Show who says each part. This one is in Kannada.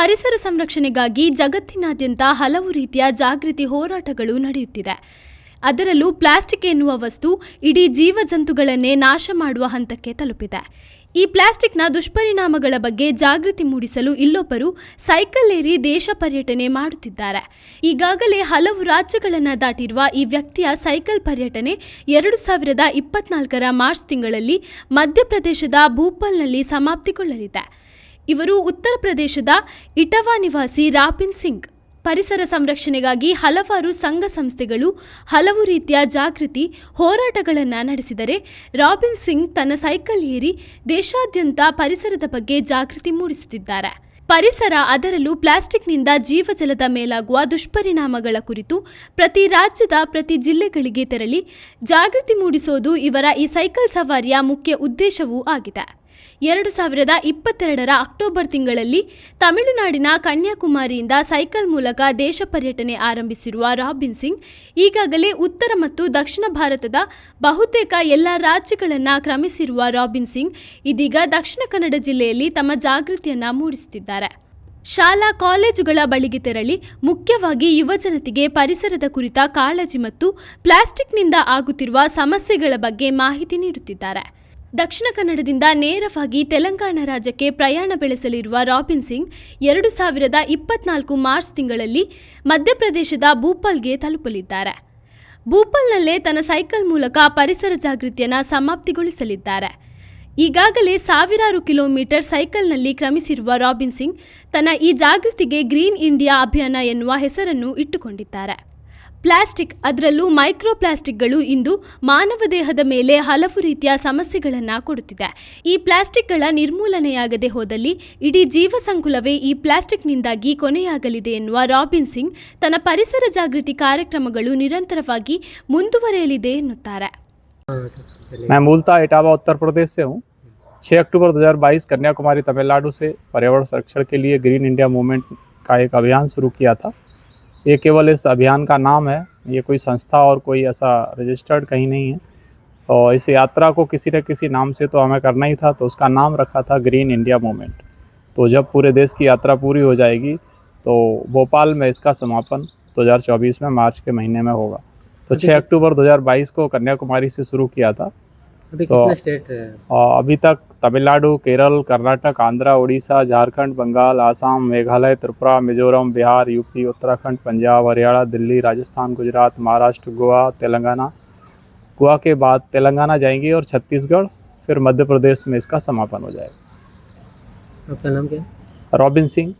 Speaker 1: ಪರಿಸರ ಸಂರಕ್ಷಣೆಗಾಗಿ ಜಗತ್ತಿನಾದ್ಯಂತ ಹಲವು ರೀತಿಯ ಜಾಗೃತಿ ಹೋರಾಟಗಳು ನಡೆಯುತ್ತಿದೆ. ಅದರಲ್ಲೂ ಪ್ಲಾಸ್ಟಿಕ್ ಎನ್ನುವ ವಸ್ತು ಇಡೀ ಜೀವಜಂತುಗಳನ್ನೇ ನಾಶ ಮಾಡುವ ಹಂತಕ್ಕೆ ತಲುಪಿದೆ. ಈ ಪ್ಲಾಸ್ಟಿಕ್ನ ದುಷ್ಪರಿಣಾಮಗಳ ಬಗ್ಗೆ ಜಾಗೃತಿ ಮೂಡಿಸಲು ಇಲ್ಲೊಬ್ಬರು ಸೈಕಲ್ ಏರಿ ದೇಶ ಪರ್ಯಟನೆ ಮಾಡುತ್ತಿದ್ದಾರೆ. ಈಗಾಗಲೇ ಹಲವು ರಾಜ್ಯಗಳನ್ನು ದಾಟಿರುವ ಈ ವ್ಯಕ್ತಿಯ ಸೈಕಲ್ ಪರ್ಯಟನೆ ಎರಡು ಸಾವಿರದ ಇಪ್ಪತ್ನಾಲ್ಕರ ಮಾರ್ಚ್ ತಿಂಗಳಲ್ಲಿ ಮಧ್ಯಪ್ರದೇಶದ ಭೂಪಾಲ್ನಲ್ಲಿ ಸಮಾಪ್ತಿಗೊಳ್ಳಲಿದೆ. ಇವರು ಉತ್ತರ ಪ್ರದೇಶದ ಇಟವಾ ನಿವಾಸಿ ರಾಬಿನ್ ಸಿಂಗ್. ಪರಿಸರ ಸಂರಕ್ಷಣೆಗಾಗಿ ಹಲವಾರು ಸಂಘ ಸಂಸ್ಥೆಗಳು ಹಲವು ರೀತಿಯ ಜಾಗೃತಿ ಹೋರಾಟಗಳನ್ನು ನಡೆಸಿದರೆ ರಾಬಿನ್ ಸಿಂಗ್ ತನ್ನ ಸೈಕಲ್ ಏರಿ ದೇಶಾದ್ಯಂತ ಪರಿಸರದ ಬಗ್ಗೆ ಜಾಗೃತಿ ಮೂಡಿಸುತ್ತಿದ್ದಾರೆ. ಪರಿಸರ ಅದರಲ್ಲೂ ಪ್ಲಾಸ್ಟಿಕ್ನಿಂದ ಜೀವಜಲದ ಮೇಲಾಗುವ ದುಷ್ಪರಿಣಾಮಗಳ ಕುರಿತು ಪ್ರತಿ ರಾಜ್ಯದ ಪ್ರತಿ ಜಿಲ್ಲೆಗಳಿಗೆ ತೆರಳಿ ಜಾಗೃತಿ ಮೂಡಿಸೋದು ಇವರ ಈ ಸೈಕಲ್ ಸವಾರಿಯ ಮುಖ್ಯ ಉದ್ದೇಶವೂ ಆಗಿದೆ. ಎರಡು ಸಾವಿರದ ಇಪ್ಪತ್ತೆರಡರ ಅಕ್ಟೋಬರ್ ತಿಂಗಳಲ್ಲಿ ತಮಿಳುನಾಡಿನ ಕನ್ಯಾಕುಮಾರಿಯಿಂದ ಸೈಕಲ್ ಮೂಲಕ ದೇಶ ಪರ್ಯಟನೆ ಆರಂಭಿಸಿರುವ ರಾಬಿನ್ ಸಿಂಗ್, ಈಗಾಗಲೇ ಉತ್ತರ ಮತ್ತು ದಕ್ಷಿಣ ಭಾರತದ ಬಹುತೇಕ ಎಲ್ಲ ರಾಜ್ಯಗಳನ್ನು ಕ್ರಮಿಸಿರುವ ರಾಬಿನ್ ಸಿಂಗ್, ಇದೀಗ ದಕ್ಷಿಣ ಕನ್ನಡ ಜಿಲ್ಲೆಯಲ್ಲಿ ತಮ್ಮ ಜಾಗೃತಿಯನ್ನು ಮೂಡಿಸುತ್ತಿದ್ದಾರೆ. ಶಾಲಾ ಕಾಲೇಜುಗಳ ಬಳಿಗೆ ತೆರಳಿ ಮುಖ್ಯವಾಗಿ ಯುವಜನತೆಗೆ ಪರಿಸರದ ಕುರಿತ ಕಾಳಜಿ ಮತ್ತು ಪ್ಲಾಸ್ಟಿಕ್ನಿಂದ ಆಗುತ್ತಿರುವ ಸಮಸ್ಯೆಗಳ ಬಗ್ಗೆ ಮಾಹಿತಿ ನೀಡುತ್ತಿದ್ದಾರೆ. ದಕ್ಷಿಣ ಕನ್ನಡದಿಂದ ನೇರವಾಗಿ ತೆಲಂಗಾಣ ರಾಜ್ಯಕ್ಕೆ ಪ್ರಯಾಣ ಬೆಳೆಸಲಿರುವ ರಾಬಿನ್ ಸಿಂಗ್, ಎರಡು ಸಾವಿರದ ಇಪ್ಪತ್ನಾಲ್ಕು ಮಾರ್ಚ್ ತಿಂಗಳಲ್ಲಿ ಮಧ್ಯಪ್ರದೇಶದ ಭೂಪಾಲ್ಗೆ ತಲುಪಲಿದ್ದಾರೆ. ಭೂಪಾಲ್ನಲ್ಲೇ ತನ್ನ ಸೈಕಲ್ ಮೂಲಕ ಪರಿಸರ ಜಾಗೃತಿಯನ್ನು ಸಮಾಪ್ತಿಗೊಳಿಸಲಿದ್ದಾರೆ. ಈಗಾಗಲೇ ಸಾವಿರಾರು ಕಿಲೋಮೀಟರ್ ಸೈಕಲ್ನಲ್ಲಿ ಕ್ರಮಿಸಿರುವ ರಾಬಿನ್ ಸಿಂಗ್ ತನ್ನ ಈ ಜಾಗೃತಿಗೆ ಗ್ರೀನ್ ಇಂಡಿಯಾ ಅಭಿಯಾನ ಎನ್ನುವ ಹೆಸರನ್ನು ಇಟ್ಟುಕೊಂಡಿದ್ದಾರೆ. ಪ್ಲಾಸ್ಟಿಕ್ ಅದರಲ್ಲೂ ಮೈಕ್ರೋ ಪ್ಲಾಸ್ಟಿಕ್ಗಳು ಇಂದು ಮಾನವ ದೇಹದ ಮೇಲೆ ಹಲವು ರೀತಿಯ ಸಮಸ್ಯೆಗಳನ್ನು ಕೊಡುತ್ತಿದೆ ಈ ಪ್ಲಾಸ್ಟಿಕ್ಗಳ ನಿರ್ಮೂಲನೆಯಾಗದೆ ಹೋದಲ್ಲಿ ಇಡೀ ಜೀವಸಂಕುಲವೇ ಈ ಪ್ಲಾಸ್ಟಿಕ್ನಿಂದಾಗಿ ಕೊನೆಯಾಗಲಿದೆ ಎನ್ನುವ ರಾಬಿನ್ ಸಿಂಗ್ ತನ್ನ ಪರಿಸರ ಜಾಗೃತಿ ಕಾರ್ಯಕ್ರಮಗಳು ನಿರಂತರವಾಗಿ ಮುಂದುವರೆಯಲಿದೆ ಎನ್ನುತ್ತಾರೆ
Speaker 2: मैं मूलतः इटावा उत्तर प्रदेश से हूँ 6 अक्टूबर 2022 कन्याकुमारी तमिलनाडु से पर्यावरण संरक्षण के लिए ग्रीन इंडिया मूवमेंट का एक अभियान शुरू किया था ये केवल इस अभियान का नाम है ये कोई संस्था और कोई ऐसा रजिस्टर्ड कहीं नहीं है। और इस यात्रा को किसी न किसी नाम से तो हमें करना ही था तो उसका नाम रखा था ग्रीन इंडिया मूवमेंट तो जब पूरे देश की यात्रा पूरी हो जाएगी तो भोपाल में इसका समापन 2024 में मार्च के महीने में होगा। तो 6 अक्टूबर 2022 को कन्याकुमारी से शुरू किया था।
Speaker 3: अभी
Speaker 2: तो-
Speaker 3: कितने स्टेट है?
Speaker 2: अभी तक तमिलनाडु केरल कर्नाटक आंध्रा उड़ीसा झारखंड बंगाल आसाम मेघालय त्रिपुरा मिजोरम बिहार यूपी उत्तराखंड पंजाब हरियाणा दिल्ली राजस्थान गुजरात महाराष्ट्र गोवा तेलंगाना। गोवा के बाद तेलंगाना जाएँगे और छत्तीसगढ़ फिर मध्य प्रदेश में इसका समापन हो जाएगा।
Speaker 3: आपका नाम क्या?
Speaker 2: रॉबिन सिंह।